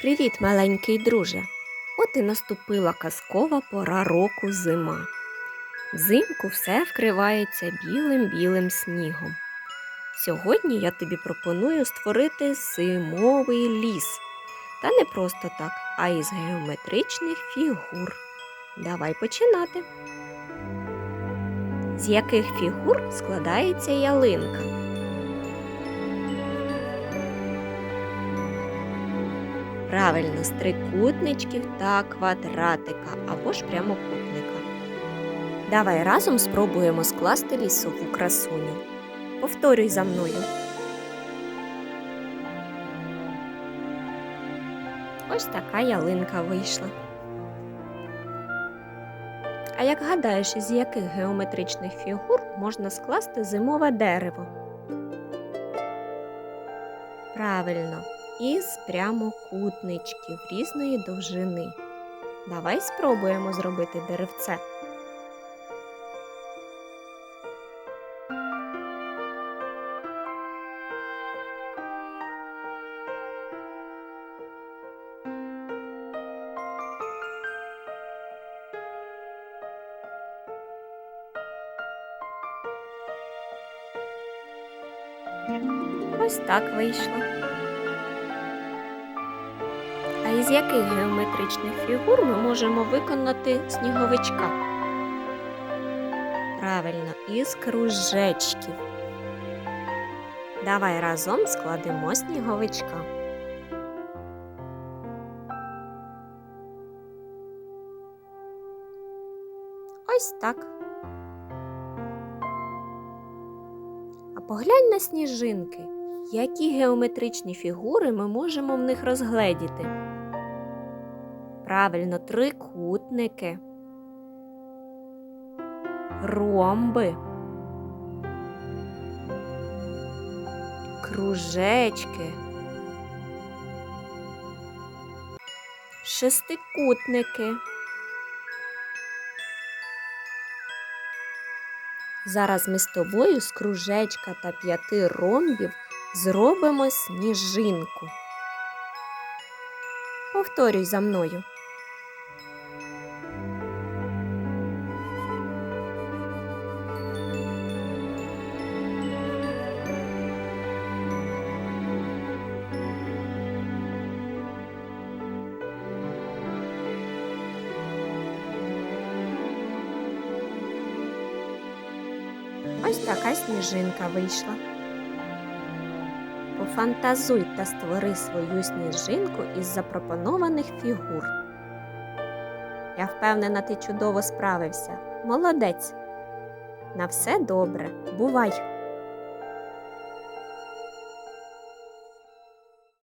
Привіт, маленький друже! От і наступила казкова пора року зима. Взимку все вкривається білим-білим снігом. Сьогодні я тобі пропоную створити зимовий ліс. Та не просто так, а із геометричних фігур. Давай починати. З яких фігур складається ялинка? Правильно, з трикутничків та квадратика або ж прямокутника. Давай разом спробуємо скласти лісову красуню. Повторюй за мною. Ось така ялинка вийшла. А як гадаєш, із яких геометричних фігур можна скласти зимове дерево? Правильно, із прямокутничків різної довжини. Давай спробуємо зробити деревце. Ось так вийшло. Із яких геометричних фігур ми можемо виконати сніговичка? Правильно, із кружечків. Давай разом складемо сніговичка. Ось так. А поглянь на сніжинки. Які геометричні фігури ми можемо в них розгледіти? Правильно, трикутники, ромби, кружечки, шестикутники. Зараз ми з тобою з кружечка та п'яти ромбів зробимо сніжинку. Повторюй за мною. Ось така сніжинка вийшла. Пофантазуй та створи свою сніжинку із запропонованих фігур. Я впевнена, ти чудово справився. Молодець. На все добре. Бувай!